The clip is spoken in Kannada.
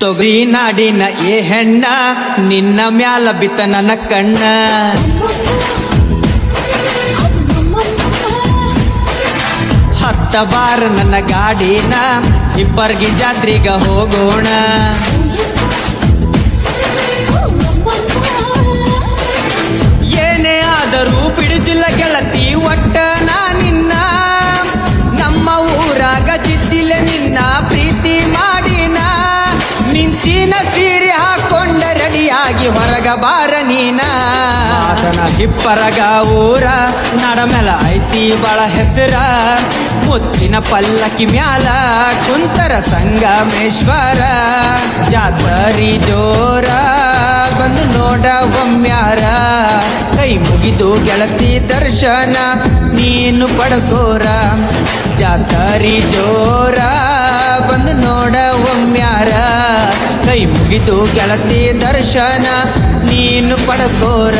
ತೊಗರಿ ನಾಡಿನ ಏ ಹೆಣ್ಣ, ನಿನ್ನ ಮ್ಯಾಲ ಬಿತ್ತ ನನ್ನ ಕಣ್ಣ. ಹತ್ತ ಬಾರ ನನ್ನ ಗಾಡಿನ, ಇಬ್ಬರ್ಗಿ ಜಾತ್ರಿಗ ಹೋಗೋಣ. ಏನೇ ಆದರೂ ಬಿಡುದಿಲ್ಲ ಗೆಳತಿ ನಿಂಚಿನ ಸೀರೆ ಹಾಕೊಂಡ ರೆಡಿಯಾಗಿ ಹೊರಗ ಬಾರ ನೀನ. ಆತನ ಹಿಪ್ಪರಗ ಊರ ನಡಮೆಲ ಐತಿ ಬಳ ಹೆಸರ. ಮುತ್ತಿನ ಪಲ್ಲಕ್ಕಿ ಮ್ಯಾಲ ಕುಂತರ ಸಂಗಮೇಶ್ವರ. ಜಾತರಿ ಜೋರ ಬಂದು ನೋಡ ಒಮ್ಮ್ಯಾರ ಕೈ ಮುಗಿದು ಗೆಳತಿ ದರ್ಶನ ನೀನು ಪಡ್ಕೋರ. ಜಾತರಿ ಜೋರ ಮುಗಿದು ಗೆಳತಿ ದರ್ಶನ ನೀನು ಪಡ್ಕೋರ